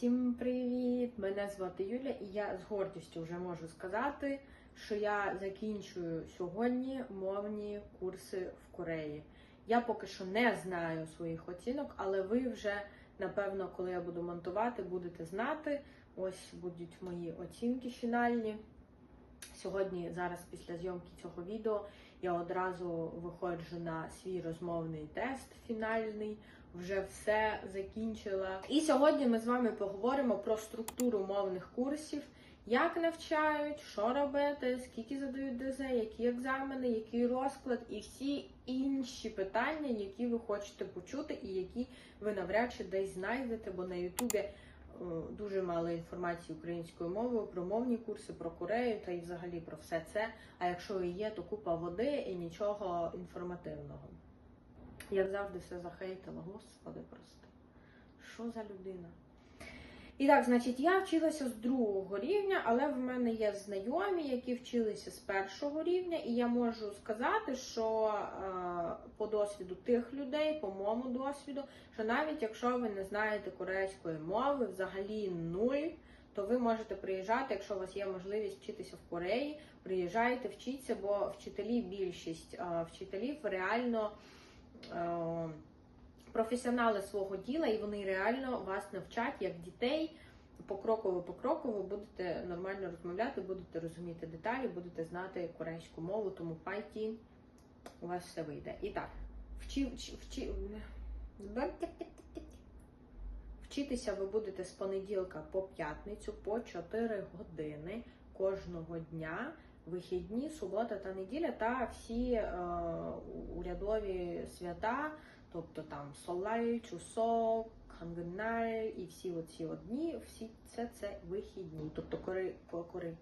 Всім привіт! Мене звати Юля, і я з гордістю вже можу сказати, що я закінчую сьогодні мовні курси в Кореї. Я поки що не знаю своїх оцінок, але ви вже, напевно, коли я буду монтувати, будете знати. Ось будуть мої оцінки фінальні. Сьогодні, зараз, після зйомки цього відео, я одразу виходжу на свій розмовний тест фінальний. Вже все закінчила. І сьогодні ми з вами поговоримо про структуру мовних курсів, як навчають, що робити, скільки задають ДЗ, які екзамени, який розклад і всі інші питання, які ви хочете почути, і які ви навряд чи десь знайдете, бо на Ютубі дуже мало інформації українською мовою про мовні курси, про Корею та й взагалі про все це. А якщо і є, то купа води і нічого інформативного. Як завжди все захейтила, господи, прости. Що за людина? І так, значить, я вчилася з другого рівня, але в мене є знайомі, які вчилися з першого рівня, і я можу сказати, що е, по досвіду тих людей, по моєму досвіду, що навіть якщо ви не знаєте корейської мови, взагалі нуль, то ви можете приїжджати, якщо у вас є можливість вчитися в Кореї, приїжджайте, вчіться, бо вчителі, більшість е, вчителів реально е, професіонали свого діла, і вони реально вас навчать як дітей. Покроково покроково будете нормально розмовляти, будете розуміти деталі, будете знати корейську мову, тому пайті, у вас все вийде. І так, вчи, вчи, вчи, вчитися ви будете з понеділка по п'ятницю по 4 години кожного дня вихідні, субота та неділя та всі е, урядові свята, тобто там Солай, Чусок, Хангенналь і всі оці от дні, всі це це вихідні. Тобто, кори, кори.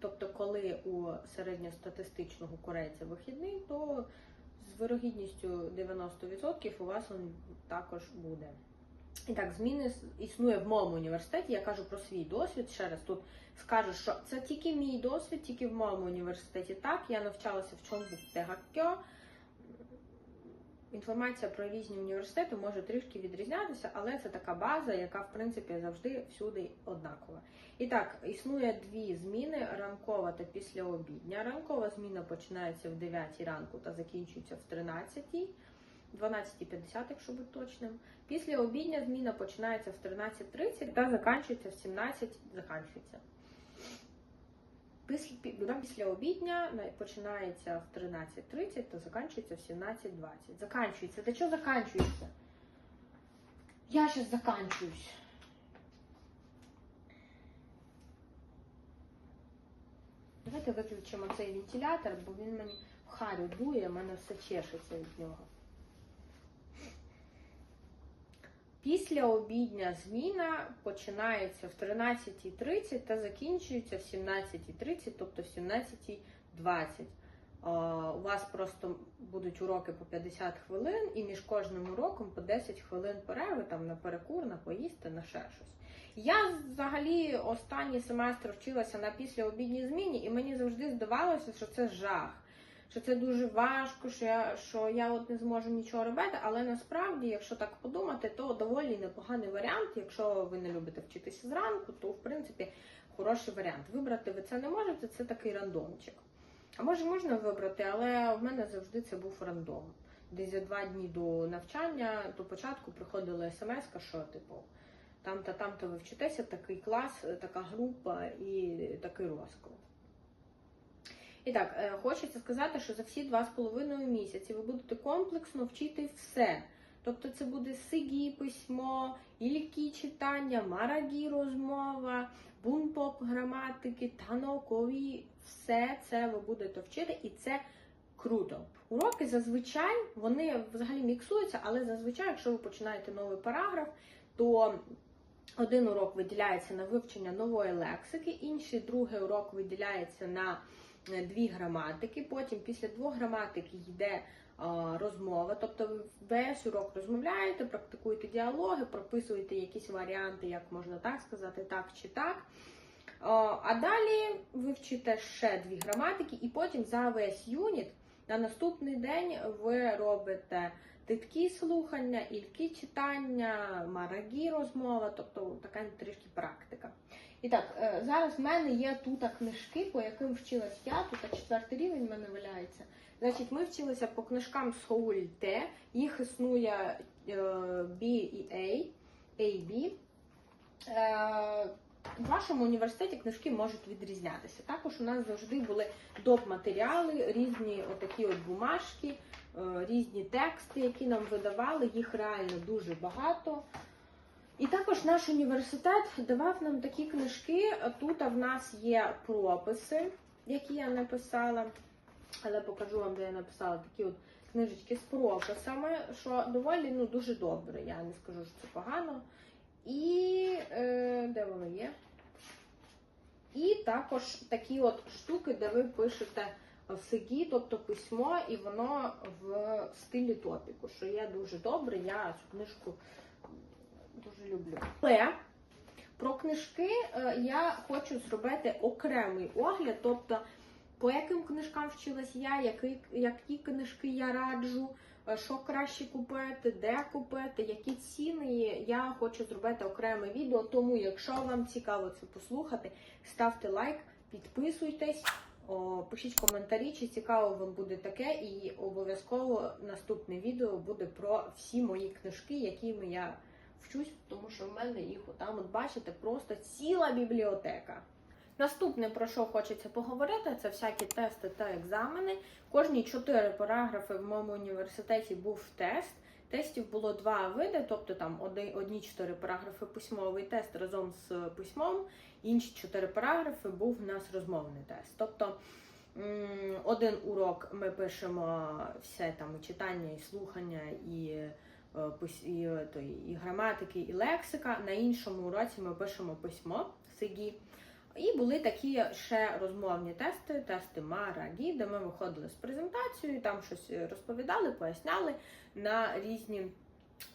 Тобто, коли у середньостатистичного корейця вихідний, то з вирогідністю 90% у вас він також буде. І так, зміни існує в моєму університеті. Я кажу про свій досвід. Ще раз тут скажу, що це тільки мій досвід, тільки в моєму університеті. Так, я навчалася в Чонбук Тегаккьо. Інформація про різні університети може трішки відрізнятися, але це така база, яка в принципі завжди всюди однакова. І так, існує дві зміни: ранкова та післяобідня. Ранкова зміна починається в 9 ранку та закінчується в 13. 12.50, якщо бути точним. Після обідня зміна починається в 13.30 та закінчується в 17 закінчується. Після, після обідня починається в 13.30 та закінчується в 17.20. Закінчується. Та що закінчується? Я зараз закінчуюсь. Давайте виключимо цей вентилятор, бо він мені в харю дує, в мене все чешеться від нього. Після обідня зміна починається в 13.30 та закінчується в 17.30, тобто в 17.20. У вас просто будуть уроки по 50 хвилин, і між кожним уроком по 10 хвилин перерви там на перекур, на поїсти, на ще щось. Я взагалі останній семестр вчилася на післяобідній зміні, і мені завжди здавалося, що це жах що це дуже важко, що я що я от не зможу нічого робити. Але насправді, якщо так подумати, то доволі непоганий варіант. Якщо ви не любите вчитися зранку, то в принципі хороший варіант. Вибрати ви це не можете, це такий рандомчик. А може можна вибрати, але в мене завжди це був рандом. Десь за два дні до навчання до початку приходила смс, що типу. Там-то, там-то ви вчитеся, такий клас, така група і такий розклад. І так, е, хочеться сказати, що за всі два з половиною місяці ви будете комплексно вчити все. Тобто це буде сигі письмо, ількі читання, марагі розмова, бунпоп граматики та наукові. Все це ви будете вчити, і це круто. Уроки зазвичай вони взагалі міксуються, але зазвичай, якщо ви починаєте новий параграф, то один урок виділяється на вивчення нової лексики, інший другий урок виділяється на дві граматики. Потім після двох граматик йде розмова. Тобто весь урок розмовляєте, практикуєте діалоги, прописуєте якісь варіанти, як можна так сказати, так чи так. А далі ви вчите ще дві граматики, і потім за весь юніт на наступний день ви робите титкі слухання, ільки читання, марагі розмова, тобто така трішки практика. І так, е, зараз в мене є тут книжки, по яким вчилась я, тут четвертий рівень в мене валяється. Значить, ми вчилися по книжкам Соуль Т, їх існує е, B і A, A, B. Е, в вашому університеті книжки можуть відрізнятися. Також у нас завжди були доп. матеріали, різні отакі от бумажки, різні тексти, які нам видавали, їх реально дуже багато. І також наш університет давав нам такі книжки. Тут в нас є прописи, які я написала. Але покажу вам, де я написала такі от книжечки з прописами, що доволі ну, дуже добре. Я не скажу, що це погано. І е, де воно є? І також такі от штуки, де ви пишете в сигі, тобто письмо, і воно в стилі топіку, що є дуже добре. Я цю книжку дуже люблю. Але про книжки е, я хочу зробити окремий огляд, тобто по яким книжкам вчилась я, які, які книжки я раджу, е, що краще купити, де купити, які ціни. Я хочу зробити окреме відео. Тому, якщо вам цікаво це послухати, ставте лайк, підписуйтесь, о, пишіть коментарі, чи цікаво вам буде таке, і обов'язково наступне відео буде про всі мої книжки, якими я вчусь, тому що в мене їх отам, от бачите, просто ціла бібліотека. Наступне, про що хочеться поговорити, це всякі тести та екзамени. Кожні чотири параграфи в моєму університеті був тест. Тестів було два види, тобто там одні, чотири параграфи письмовий тест разом з письмом, інші чотири параграфи був в нас розмовний тест. Тобто один урок ми пишемо все там читання, і слухання, і, і, е, то, і граматики, і лексика. На іншому уроці ми пишемо письмо СИГІ. І були такі ще розмовні тести, тести Марагі, де ми виходили з презентацією, там щось розповідали, поясняли на різні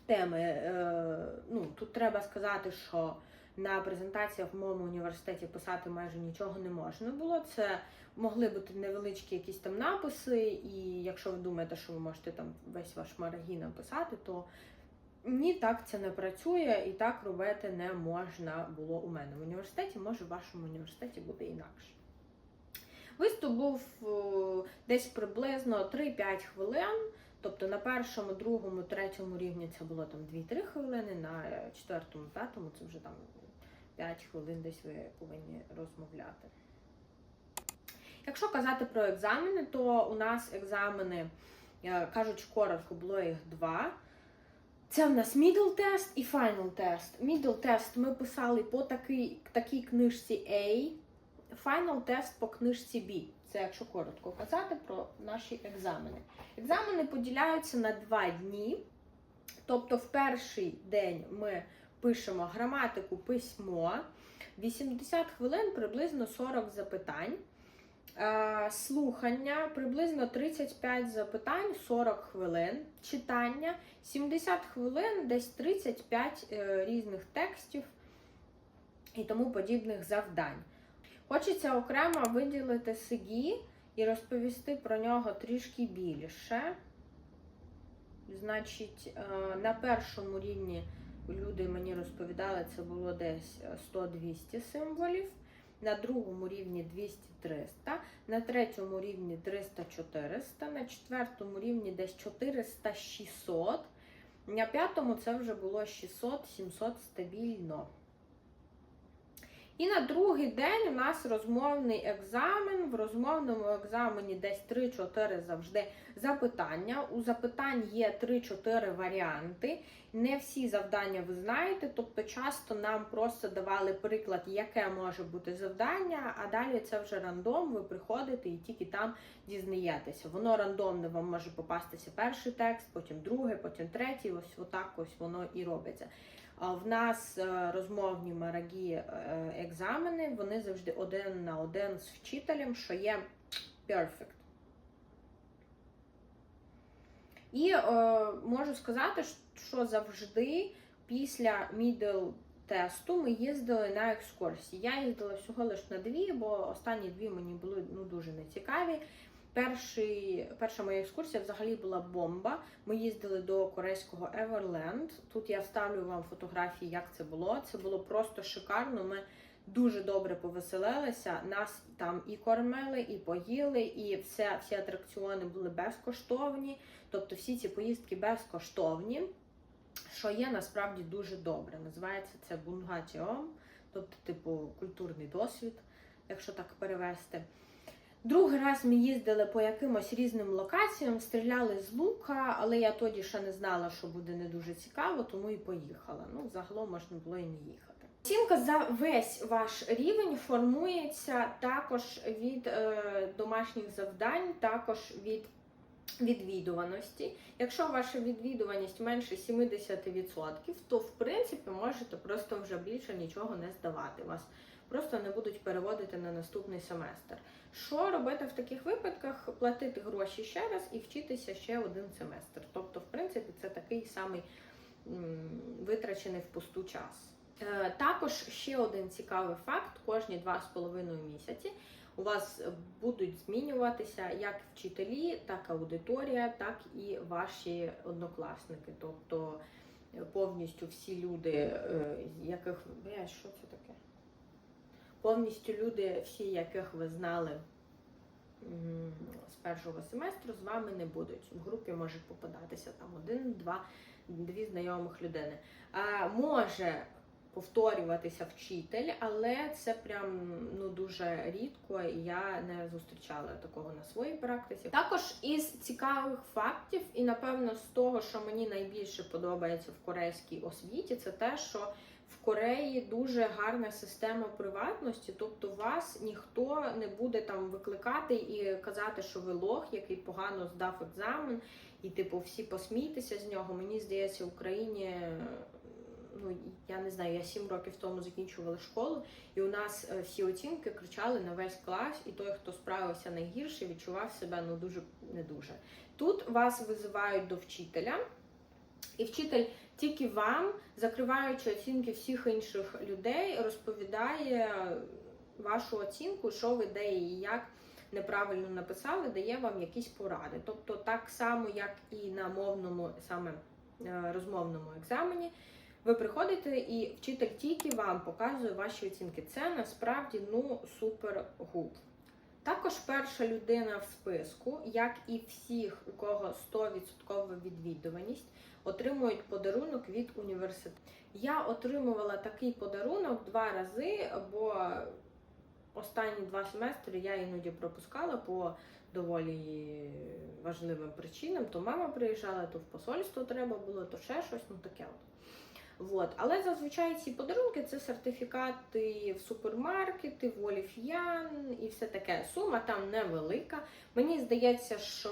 теми. Е, Ну, тут треба сказати, що на презентаціях в моєму університеті писати майже нічого не можна було. Це могли бути невеличкі якісь там написи, і якщо ви думаєте, що ви можете там весь ваш марагі написати, то ні, так це не працює і так робити не можна було у мене в університеті. Може, в вашому університеті буде інакше. Виступ був десь приблизно 3-5 хвилин. Тобто на першому, другому, третьому рівні це було там 2-3 хвилини, на четвертому, п'ятому це вже там 5 хвилин десь ви повинні розмовляти. Якщо казати про екзамени, то у нас екзамени, е, кажуть коротко, було їх два. Це в нас middle тест і final тест. Middle тест ми писали по такій, такій книжці A, final тест по книжці B. Це якщо коротко казати про наші екзамени. Екзамени поділяються на два дні. Тобто, в перший день ми пишемо граматику письмо, 80 хвилин, приблизно 40 запитань. Е, Слухання приблизно 35 запитань, 40 хвилин. Читання 70 хвилин, десь 35 е, різних текстів і тому подібних завдань. Хочеться окремо виділити СИГІ і розповісти про нього трішки більше. Значить, е, на першому рівні люди мені розповідали, це було десь 100-200 символів. На другому рівні 200-300, на третьому рівні 300-400, на четвертому рівні десь 400-600, на п'ятому це вже було 600-700 стабільно. І на другий день у нас розмовний екзамен. В розмовному екзамені десь 3-4 завжди запитання. У запитань є 3-4 варіанти. Не всі завдання ви знаєте, тобто часто нам просто давали приклад, яке може бути завдання, а далі це вже рандом, ви приходите і тільки там дізнаєтеся. Воно рандомне, вам може попастися перший текст, потім другий, потім третій. Ось отак ось воно і робиться. В нас е, розмовні марагі е, екзамени, вони завжди один на один з вчителем, що є perfect. І е, можу сказати, що завжди після middle тесту ми їздили на екскурсії. Я їздила всього лише на дві, бо останні дві мені були ну, дуже нецікаві. Перший, перша моя екскурсія взагалі була бомба. Ми їздили до корейського Everland. Тут я вставлю вам фотографії, як це було. Це було просто шикарно. Ми дуже добре повеселилися. Нас там і кормили, і поїли, і все, всі атракціони були безкоштовні. Тобто всі ці поїздки безкоштовні, що є насправді дуже добре. Називається це бунгатіом, тобто, типу, культурний досвід, якщо так перевести. Другий раз ми їздили по якимось різним локаціям, стріляли з лука, але я тоді ще не знала, що буде не дуже цікаво, тому і поїхала. Ну, загалом можна було і не їхати. Оцінка за весь ваш рівень формується також від е, домашніх завдань, також від відвідуваності. Якщо ваша відвідуваність менше 70%, то в принципі можете просто вже більше нічого не здавати. Вас просто не будуть переводити на наступний семестр. Що робити в таких випадках? Платити гроші ще раз і вчитися ще один семестр. Тобто, в принципі, це такий самий витрачений впусту час. Е, Також ще один цікавий факт: кожні 2,5 місяці у вас будуть змінюватися як вчителі, так аудиторія, так і ваші однокласники. Тобто е, повністю всі люди, е, яких Бля, що це таке? Повністю люди, всі, яких ви знали з першого семестру, з вами не будуть. В групі може попадатися там один, два, дві знайомих людини. Може повторюватися вчитель, але це прям ну дуже рідко, я не зустрічала такого на своїй практиці. Також із цікавих фактів, і напевно з того, що мені найбільше подобається в корейській освіті, це те, що в Кореї дуже гарна система приватності, тобто вас ніхто не буде там викликати і казати, що ви лох, який погано здав екзамен, і типу всі посмійтеся з нього. Мені здається, в Україні ну я не знаю, я сім років тому закінчувала школу, і у нас е, всі оцінки кричали на весь клас, і той, хто справився найгірше, відчував себе ну дуже не дуже. Тут вас визивають до вчителя, і вчитель тільки вам, закриваючи оцінки всіх інших людей, розповідає вашу оцінку, що ви де і як. Неправильно написали, дає вам якісь поради. Тобто, так само, як і на мовному, саме е, розмовному екзамені, ви приходите і вчитель тільки вам показує ваші оцінки. Це насправді ну супер гуд. Також перша людина в списку, як і всіх, у кого 100% відвідуваність, отримують подарунок від університету. Я отримувала такий подарунок два рази, бо останні два семестри я іноді пропускала по доволі важливим причинам. То мама приїжджала, то в посольство треба було, то ще щось, ну таке от. Вот. Але зазвичай ці подарунки це сертифікати в супермаркети, в Оліф'ян і все таке. Сума там невелика. Мені здається, що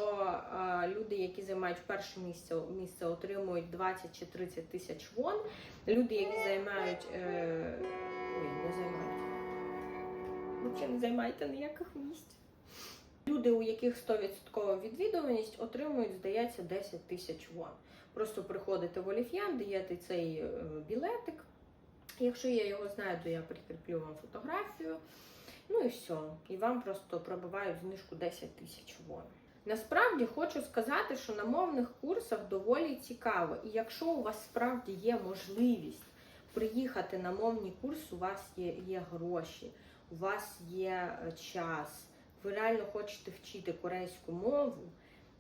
е, люди, які займають перше місце, місце, отримують 20 чи 30 тисяч вон. Люди, які займають. Е, ой, не займають. Взагалі не займаєте ніяких місць. Люди, у яких 100% відвідуваність, отримують, здається, 10 тисяч вон. Просто приходите в Оліф'ян, даєте цей е, білетик. Якщо я його знаю, то я прикріплю вам фотографію. Ну і все. І вам просто пробивають знижку 10 тисяч вон. Насправді хочу сказати, що на мовних курсах доволі цікаво. І якщо у вас справді є можливість приїхати на мовний курс, у вас є, є гроші, у вас є е, час, ви реально хочете вчити корейську мову.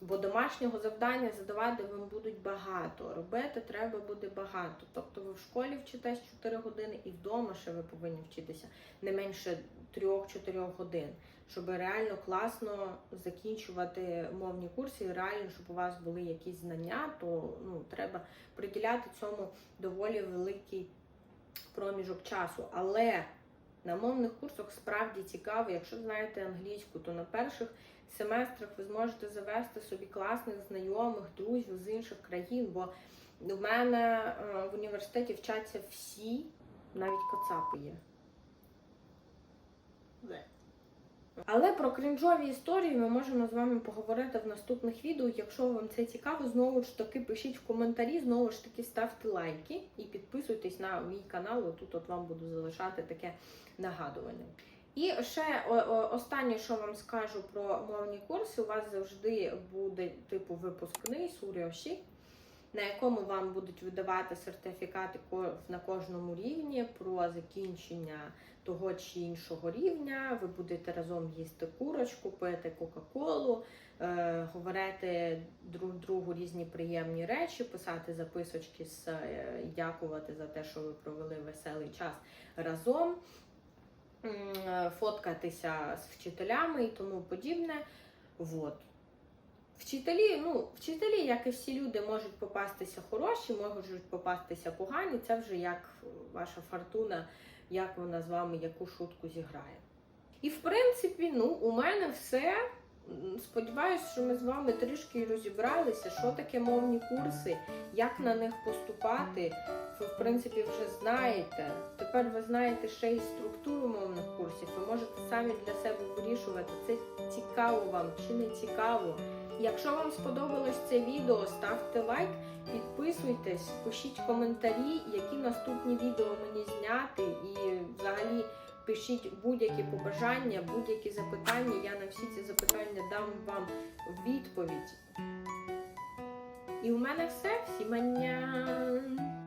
Бо домашнього завдання задавати вам будуть багато. Робити треба буде багато. Тобто ви в школі вчитесь 4 години і вдома ще ви повинні вчитися не менше 3-4 годин, щоб реально класно закінчувати мовні курси, і реально, щоб у вас були якісь знання, то ну, треба приділяти цьому доволі великий проміжок часу. Але на мовних курсах справді цікаво, якщо знаєте англійську, то на перших семестрах ви зможете завести собі класних знайомих, друзів з інших країн. Бо в мене е, в університеті вчаться всі, навіть кацапи є. Але про крінжові історії ми можемо з вами поговорити в наступних відео. Якщо вам це цікаво, знову ж таки пишіть в коментарі, знову ж таки ставте лайки і підписуйтесь на мій канал. Тут от вам буду залишати таке нагадування. І ще останнє, що вам скажу про мовні курси, у вас завжди буде типу випускний суріоші, на якому вам будуть видавати сертифікати на кожному рівні про закінчення того чи іншого рівня. Ви будете разом їсти курочку, пити Кока-Колу, е, говорити друг другу різні приємні речі, писати записочки, з, е, дякувати за те, що ви провели веселий час разом, фоткатися з вчителями і тому подібне. Вот. Вчителі, ну, вчителі, як і всі люди, можуть попастися хороші, можуть попастися погані. Це вже як ваша фортуна, як вона з вами яку шутку зіграє. І в принципі, ну, у мене все. М, Сподіваюсь, що ми з вами трішки розібралися, що таке мовні курси, як на них поступати. Ви, в принципі, вже знаєте. Тепер ви знаєте ще й структуру мовних курсів. Ви можете самі для себе вирішувати, це цікаво вам чи не цікаво. Якщо вам сподобалось це відео, ставте лайк, підписуйтесь, пишіть коментарі, які наступні відео мені зняти, і взагалі пишіть будь-які побажання, будь-які запитання. Я на всі ці запитання дам вам відповідь. І у мене все. Всі аннян!